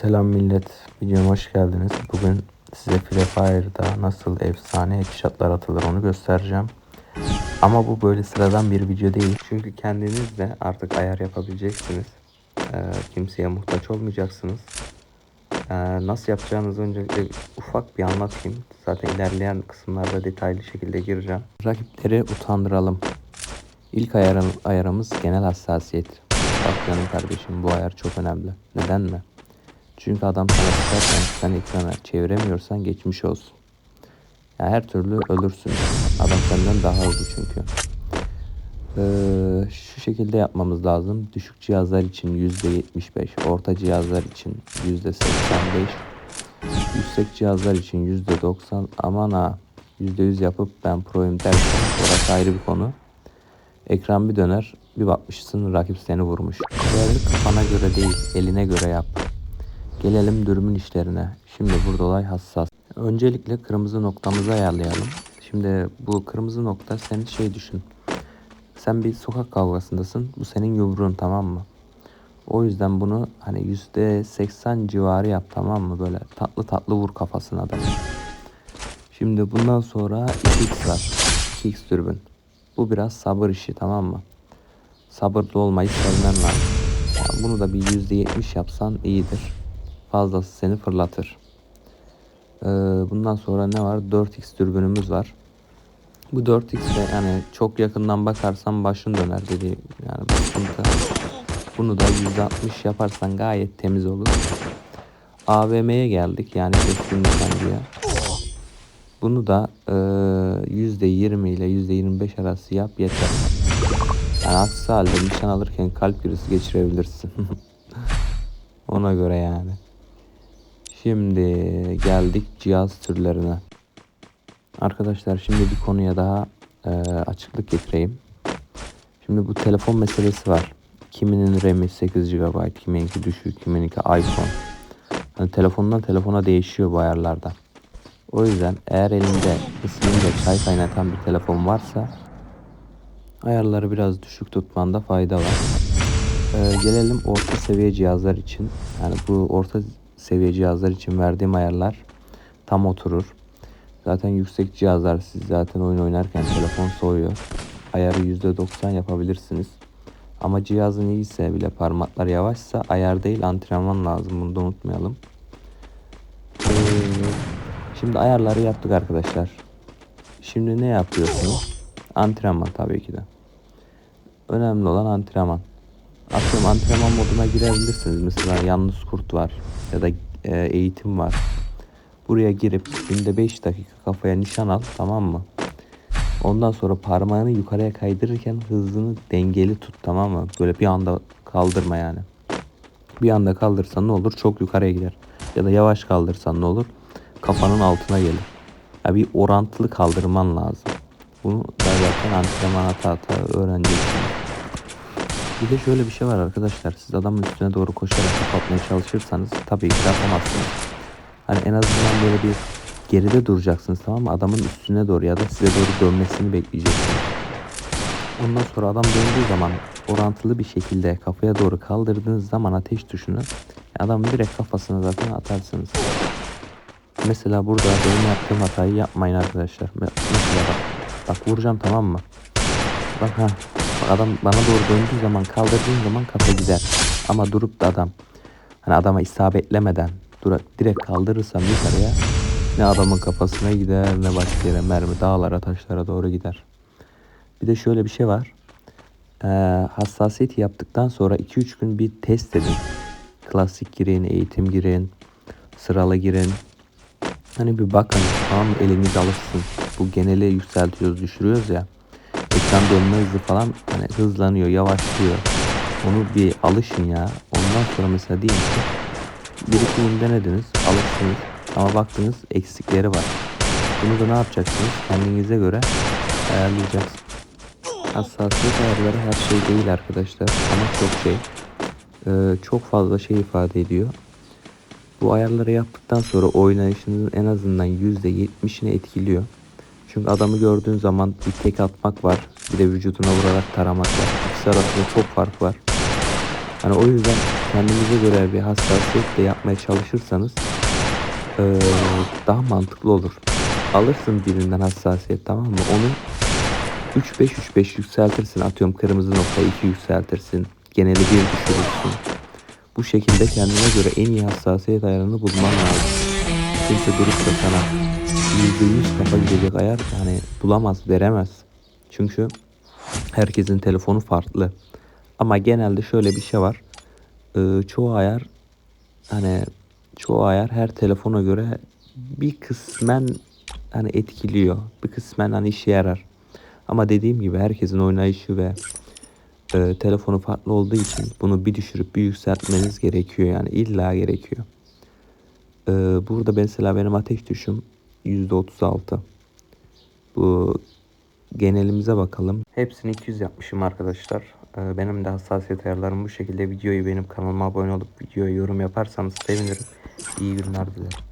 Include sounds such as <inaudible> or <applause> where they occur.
Selam millet, videoma hoş geldiniz. Bugün size Free Fire'da nasıl efsane headshotlar atılır onu göstereceğim. Ama bu böyle sıradan bir video değil. Çünkü kendiniz de artık ayar yapabileceksiniz. Ee, kimseye muhtaç olmayacaksınız. Ee, nasıl yapacağınızı öncelikle ufak bir anlatayım. Zaten ilerleyen kısımlarda detaylı şekilde gireceğim. Rakipleri utandıralım. İlk ayarım, ayarımız genel hassasiyet. Bak canım kardeşim bu ayar çok önemli. Neden mi? Çünkü adam sana sıkarken sen ekrana çeviremiyorsan geçmiş olsun. Ya her türlü ölürsün. Adam senden daha hızlı çünkü. Ee, şu şekilde yapmamız lazım. Düşük cihazlar için %75, orta cihazlar için %85, yüksek cihazlar için %90. Aman ha %100 yapıp ben proyum dersen orası ayrı bir konu. Ekran bir döner, bir bakmışsın rakip seni vurmuş. Değerli kafana göre değil, eline göre yap. Gelelim dürümün işlerine. Şimdi burada olay hassas. Öncelikle kırmızı noktamızı ayarlayalım. Şimdi bu kırmızı nokta sen şey düşün. Sen bir sokak kavgasındasın. Bu senin yumruğun tamam mı? O yüzden bunu hani yüzde seksen civarı yap tamam mı? Böyle tatlı tatlı vur kafasına da. Şimdi bundan sonra 2x var. 2x dürbün. Bu biraz sabır işi tamam mı? Sabırlı olmayı sevmen lazım. Yani bunu da bir %70 yapsan iyidir. Fazlası seni fırlatır. Ee, bundan sonra ne var? 4x dürbünümüz var. Bu 4x'e yani çok yakından bakarsan başın döner dedi. Yani sıkıntı. Bunu da %60 yaparsan gayet temiz olur. AVM'ye geldik yani keskin nişancıya. Bunu da e, %20 ile %25 arası yap yeter. Yani aksi halde nişan alırken kalp krizi geçirebilirsin. <laughs> Ona göre yani. Şimdi geldik cihaz türlerine. Arkadaşlar şimdi bir konuya daha e, açıklık getireyim. Şimdi bu telefon meselesi var. Kiminin RAM'i 8 GB, kimininki düşük, kimininki iPhone. Hani telefondan telefona değişiyor bu ayarlarda. O yüzden eğer elinde ısınınca çay kaynatan bir telefon varsa ayarları biraz düşük tutmanda fayda var. Ee, gelelim orta seviye cihazlar için. Yani bu orta seviye cihazlar için verdiğim ayarlar tam oturur. Zaten yüksek cihazlar siz zaten oyun oynarken telefon soğuyor. Ayarı %90 yapabilirsiniz. Ama cihazın iyiyse bile parmaklar yavaşsa ayar değil antrenman lazım. Bunu da unutmayalım. Ee, şimdi ayarları yaptık arkadaşlar. Şimdi ne yapıyorsunuz? Antrenman tabii ki de. Önemli olan antrenman. Atıyorum antrenman moduna girebilirsiniz. Mesela yalnız kurt var ya da e, eğitim var. Buraya girip günde 5 dakika kafaya nişan al tamam mı? Ondan sonra parmağını yukarıya kaydırırken hızını dengeli tut tamam mı? Böyle bir anda kaldırma yani. Bir anda kaldırsan ne olur? Çok yukarıya gider. Ya da yavaş kaldırsan ne olur? Kafanın altına gelir. Ya bir orantılı kaldırman lazım. Bunu da zaten antrenman hata hata öğreneceksiniz. Bir de şöyle bir şey var arkadaşlar. Siz adamın üstüne doğru koşarak kapatmaya çalışırsanız tabii ki yapamazsınız. Hani en azından böyle bir geride duracaksınız tamam mı? Adamın üstüne doğru ya da size doğru dönmesini bekleyeceksiniz. Ondan sonra adam döndüğü zaman orantılı bir şekilde kafaya doğru kaldırdığınız zaman ateş tuşunu adamın direkt kafasına zaten atarsınız. Mesela burada benim yaptığım hatayı yapmayın arkadaşlar. Mesela bak, bak vuracağım tamam mı? Bak ha adam bana doğru döndüğü zaman kaldırdığım zaman kafa gider. Ama durup da adam hani adama isabetlemeden dura, direkt kaldırırsam yukarıya ne adamın kafasına gider ne başka yere mermi dağlara taşlara doğru gider. Bir de şöyle bir şey var. Ee, hassasiyeti yaptıktan sonra 2-3 gün bir test edin. Klasik girin, eğitim girin, sıralı girin. Hani bir bakın mı eliniz alışsın. Bu geneli yükseltiyoruz düşürüyoruz ya. Ekran dönme hızı falan hani hızlanıyor yavaşlıyor. Onu bir alışın ya. Ondan sonra mesela diyelim ki bir iki gün denediniz alıştınız ama baktınız eksikleri var. Bunu da ne yapacaksınız? Kendinize göre ayarlayacaksınız. Hassasiyet ayarları her şey değil arkadaşlar ama çok şey. Ee, çok fazla şey ifade ediyor. Bu ayarları yaptıktan sonra oynayışınızın en azından %70'ini etkiliyor. Çünkü adamı gördüğün zaman bir tek atmak var. Bir de vücuduna vurarak taramak var. İkisi arasında çok fark var. Hani o yüzden kendinize göre bir hassasiyetle yapmaya çalışırsanız eee, daha mantıklı olur. Alırsın birinden hassasiyet tamam mı? Onu 3-5 3-5 yükseltirsin. Atıyorum kırmızı nokta 2 yükseltirsin. Geneli 1 düşürürsün. Bu şekilde kendine göre en iyi hassasiyet ayarını bulman lazım. Kimse durup da sana %100 kafa gidecek ayar yani bulamaz, veremez. Çünkü herkesin telefonu farklı. Ama genelde şöyle bir şey var. Ee, çoğu ayar hani çoğu ayar her telefona göre bir kısmen hani etkiliyor. Bir kısmen hani işe yarar. Ama dediğim gibi herkesin oynayışı ve e, telefonu farklı olduğu için bunu bir düşürüp bir yükseltmeniz gerekiyor yani illa gerekiyor. Ee, burada mesela benim ateş tuşum %36. Bu genelimize bakalım. Hepsini 200 yapmışım arkadaşlar. Ee, benim de hassasiyet ayarlarım bu şekilde. Videoyu benim kanalıma abone olup videoya yorum yaparsanız sevinirim. İyi günler dilerim.